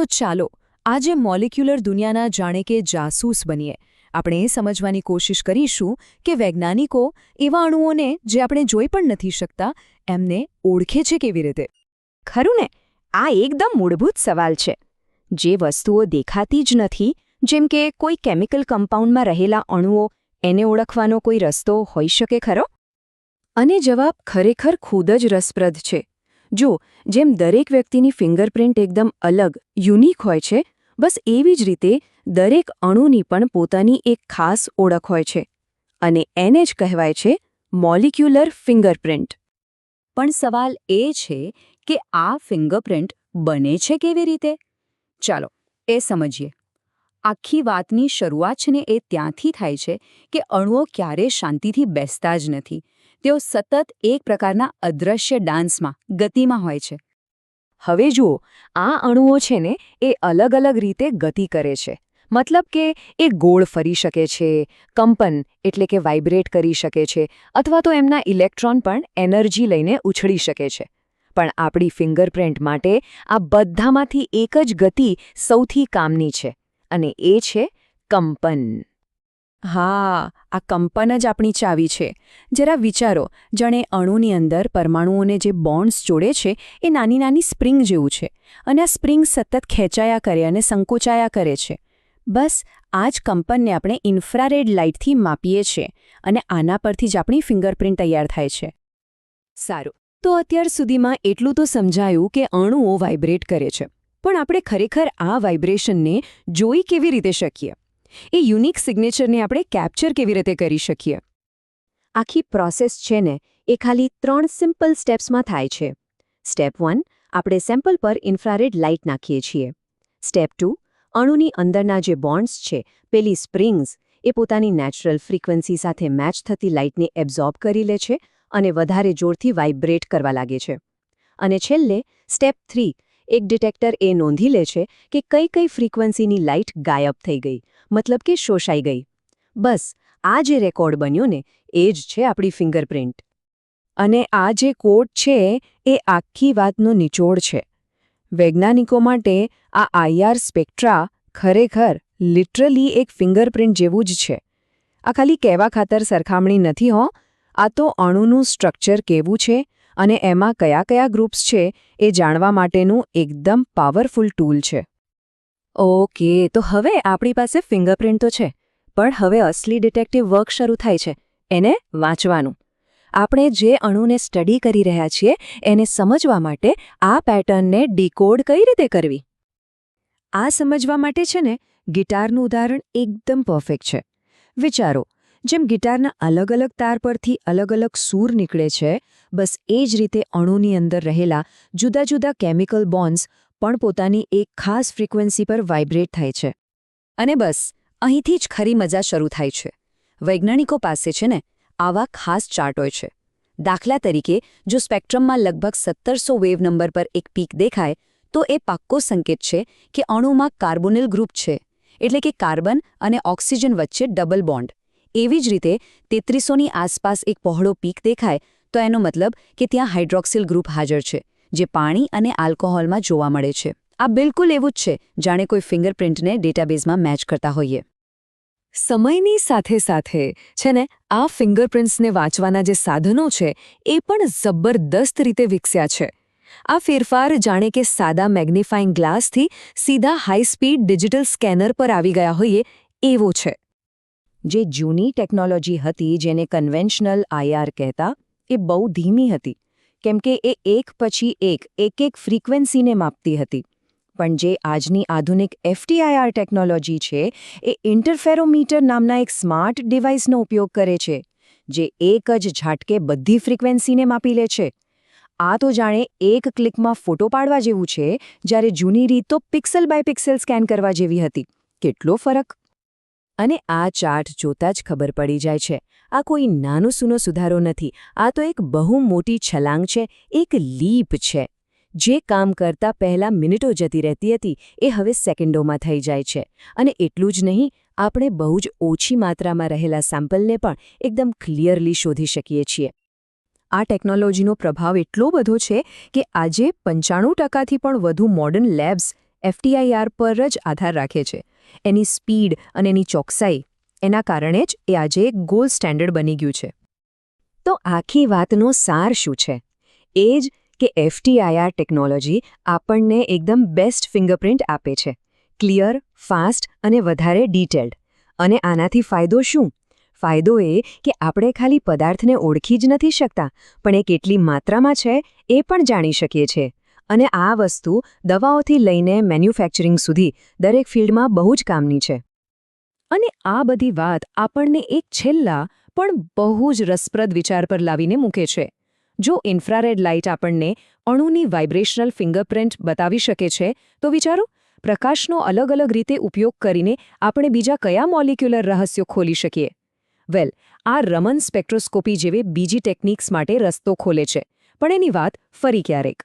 તો ચાલો, આજે મોલિક્યુલર દુનિયાના જાણે કે જાસૂસ બનીએ. આપણે એ સમજવાની કોશિશ કરીશું કે વૈજ્ઞાનિકો એવા અણુઓને જે આપણે જોઈ પણ નથી શકતા, એમને ઓળખે છે કેવી રીતે? ખરું ને? આ એકદમ મૂળભૂત સવાલ છે. જે વસ્તુઓ દેખાતી જ નથી, જેમ કે કોઈ કેમિકલ કમ્પાઉન્ડમાં રહેલા અણુઓ, એને ઓળખવાનો કોઈ રસ્તો હોઈ શકે ખરો? અને જવાબ ખરેખર ખૂબ જ રસપ્રદ છે. જો, જેમ દરેક વ્યક્તિની ફિંગરપ્રિન્ટ એકદમ અલગ, યુનિક હોય છે, બસ એવી જ રીતે દરેક અણુની પણ પોતાની એક ખાસ ઓળખ હોય છે. અને એને જ કહેવાય છે મોલિક્યુલર ફિંગરપ્રિન્ટ. પણ સવાલ એ છે કે આ ફિંગરપ્રિન્ટ બને છે કેવી રીતે? ચાલો, એ સમજીએ. આખી વાતની શરૂઆત છે ને એ ત્યાંથી થાય છે કે અણુઓ ક્યારે શાંતિથી બેસતા જ નથી. તેઓ સતત એક પ્રકારના અદૃશ્ય ડાન્સમાં, ગતિમાં હોય છે. હવે જુઓ, આ અણુઓ છે ને, એ અલગ અલગ રીતે ગતિ કરે છે. મતલબ કે, એ ગોળ ફરી શકે છે, કંપન એટલે કે વાઇબ્રેટ કરી શકે છે, અથવા તો એમના ઇલેક્ટ્રોન પણ એનર્જી લઈને ઉછળી શકે છે. પણ આપણી ફિંગરપ્રિન્ટ માટે આ બધામાંથી એક જ ગતિ સૌથી કામની છે, અને એ છે કંપન. હા, આ કંપન જ આપણી ચાવી છે. જરા વિચારો, જાણે અણુની અંદર પરમાણુઓને જે બોન્ડ્સ જોડે છે, એ નાની નાની સ્પ્રિંગ જેવું છે. અને આ સ્પ્રિંગ સતત ખેંચાયા કરે અને સંકોચાયા કરે છે. બસ, આ જ કંપનને આપણે ઇન્ફ્રારેડ લાઇટથી માપીએ છીએ અને આના પરથી જ આપણી ફિંગરપ્રિન્ટ તૈયાર થાય છે. સારું. તો અત્યાર સુધીમાં એટલું તો સમજાયું કે અણુઓ વાઇબ્રેટ કરે છે. પણ આપણે ખરેખર આ વાઇબ્રેશનને જોઈ કેવી રીતે શકીએ? એ યુનિક સિગ્નેચરને આપણે કેપ્ચર કેવી રીતે કરી શકીએ? આખી પ્રોસેસ છે ને, એ ખાલી ત્રણ સિમ્પલ સ્ટેપ્સમાં થાય છે. સ્ટેપ વન, આપણે સેમ્પલ પર ઇન્ફ્રારેડ લાઇટ નાખીએ છીએ. સ્ટેપ ટુ, અણુની અંદરના જે બોન્ડ્સ છે, પેલી સ્પ્રિંગ્સ, એ પોતાની નેચરલ ફ્રીક્વન્સી સાથે મેચ થતી લાઇટને એબ્ઝોર્બ કરી લે છે અને વધારે જોરથી વાઇબ્રેટ કરવા લાગે છે. અને છેલ્લે, સ્ટેપ થ્રી એક ડિટેક્ટર એ નોંધી લે છે કે કઈ કઈ ફ્રીક્વન્સીની લાઇટ ગાયબ થઈ ગઈ, મતલબ કે શોષાઈ ગઈ. બસ, આ જે રેકોર્ડ બન્યો ને, એ જ છે આપણી ફિંગરપ્રિન્ટ. અને આ જે કોડ છે, એ આખી વાતનો નિચોડ છે. વૈજ્ઞાનિકો માટે આ આઈઆર સ્પેક્ટ્રા ખરેખર લિટરલી એક ફિંગરપ્રિન્ટ જેવું જ છે. આ ખાલી કહેવા ખાતર સરખામણી નથી હો, આ તો અણુનું સ્ટ્રક્ચર કેવું છે અને એમાં કયા કયા ગ્રુપ્સ છે એ જાણવા માટેનું એકદમ પાવરફુલ ટૂલ છે. ઓકે, તો હવે આપણી પાસે ફિંગરપ્રિન્ટ તો છે, પણ હવે અસલી ડિટેક્ટિવ વર્ક શરૂ થાય છે, એને વાંચવાનું. આપણે જે અણુને સ્ટડી કરી રહ્યા છીએ, એને સમજવા માટે આ પેટર્નને ડીકોડ કઈ રીતે કરવી? આ સમજવા માટે છે ને, ગિટારનું ઉદાહરણ એકદમ પરફેક્ટ છે. વિચારો, જેમ ગિટારના અલગ અલગ તાર પરથી અલગ અલગ સૂર નીકળે છે બસ એ જ રીતે અણુની અંદર રહેલા જુદા જુદા કેમિકલ બોન્ડ્સ પણ પોતાની એક ખાસ ફ્રીક્વન્સી પર વાઇબ્રેટ થાય છે. અને બસ, અહીંથી જ ખરી મજા શરૂ થાય છે. વૈજ્ઞાનિકો પાસે છે ને, આવા ખાસ ચાર્ટ હોય છે. દાખલા તરીકે, જો સ્પેક્ટ્રમમાં લગભગ સત્તરસો વેવ નંબર પર એક પીક દેખાય, તો એ પાક્કો સંકેત છે કે અણુમાં કાર્બોનિલ ગ્રુપ છે, એટલે કે કાર્બન અને ઓક્સિજન વચ્ચે ડબલ બોન્ડ. એવી જ રીતે તેત્રીસોની આસપાસ એક પહોળો પીક દેખાય તો એનો મતલબ કે ત્યાં હાઇડ્રોક્સિલ ગ્રુપ હાજર છે, જે પાણી અને આલ્કોહોલમાં જોવા મળે છે. આ બિલકુલ એવું જ છે, જાણે કોઈ ફિંગરપ્રિન્ટને ડેટાબેઝમાં મેચ કરતા હોઈએ. સમયની સાથે સાથે, છે ને, આ ફિંગરપ્રિન્ટ્સને વાંચવાના જે સાધનો છે, એ પણ જબરદસ્ત રીતે વિકસ્યા છે. આ ફેરફાર જાણે કે સાદા મેગ્નિફાઇંગ ગ્લાસથી સીધા હાઈ સ્પીડ ડિજિટલ સ્કેનર પર આવી ગયા હોઈએ, એવો છે. જે જૂની ટેકનોલોજી હતી, જેને કન્વેન્શનલ આઈઆર કહેતા એ બહુ ધીમી હતી, કેમ કે એ એક પછી એક એક એક ફ્રીક્વન્સીને માપતી હતી. પણ જે આજની આધુનિક એફટીઆઈઆર ટેકનોલોજી છે, એ ઇન્ટરફેરોમીટર નામના એક સ્માર્ટ ડિવાઇસનો ઉપયોગ કરે છે, જે એક જ ઝાટકે બધી ફ્રીક્વન્સીને માપી લે છે. આ તો જાણે એક ક્લિકમાં ફોટો પાડવા જેવું છે, જ્યારે જૂની રીત તો પિક્સલ બાય પિક્સેલ સ્કેન કરવા જેવી હતી. કેટલો ફરક? અને આ ચાર્ટ જોતાં જ ખબર પડી જાય છે. આ કોઈ નાનો સૂનો સુધારો નથી. આ તો એક બહુ મોટી છલાંગ છે, એક લીપ છે. જે કામ કરતા પહેલા મિનિટો જતી રહેતી હતી, એ હવે સેકન્ડોમાં થઈ જાય છે. અને એટલું જ નહીં, આપણે બહુ જ ઓછી માત્રામાં રહેલા સેમ્પલને પણ એકદમ ક્લિયરલી શોધી શકીએ છીએ. આ ટેકનોલોજીનો પ્રભાવ એટલો બધો છે કે આજે પંચાણું ટકાથી પણ વધુ મોડર્ન લેબ્સ એફટીઆઈઆર પર જ આધાર રાખે છે. એની સ્પીડ અને એની ચોકસાઈ એના કારણે જ એ આજે એક ગોલ્ડ સ્ટેન્ડર્ડ બની ગયું છે. તો આખી વાતનો સાર શું છે? એ જ કે એફટીઆઈઆર ટેકનોલોજી આપણને એકદમ બેસ્ટ ફિંગરપ્રિન્ટ આપે છે. ક્લિયર, ફાસ્ટ અને વધારે ડિટેલ્ડ. અને આનાથી ફાયદો શું? ફાયદો એ કે આપણે ખાલી પદાર્થને ઓળખી જ નથી શકતા, પણ એ કેટલી માત્રામાં છે એ પણ જાણી શકીએ છીએ. અને આ વસ્તુ દવાઓથી લઈને મેન્યુફેક્ચરિંગ સુધી દરેક ફિલ્ડમાં બહુ જ કામની છે. અને આ બધી વાત આપણને એક છેલ્લા, પણ બહુ જ રસપ્રદ વિચાર પર લાવીને મૂકે છે. જો ઇન્ફ્રારેડ લાઇટ આપણને અણુની વાઇબ્રેશનલ ફિંગરપ્રિન્ટ બતાવી શકે છે, તો વિચારો, પ્રકાશનો અલગ અલગ રીતે ઉપયોગ કરીને આપણે બીજા કયા મોલિક્યુલર રહસ્યો ખોલી શકીએ? વેલ, આ રમન સ્પેક્ટ્રોસ્કોપી જેવી બીજી ટેકનિક્સ માટે રસ્તો ખોલે છે. પણ એની વાત ફરી ક્યારેક.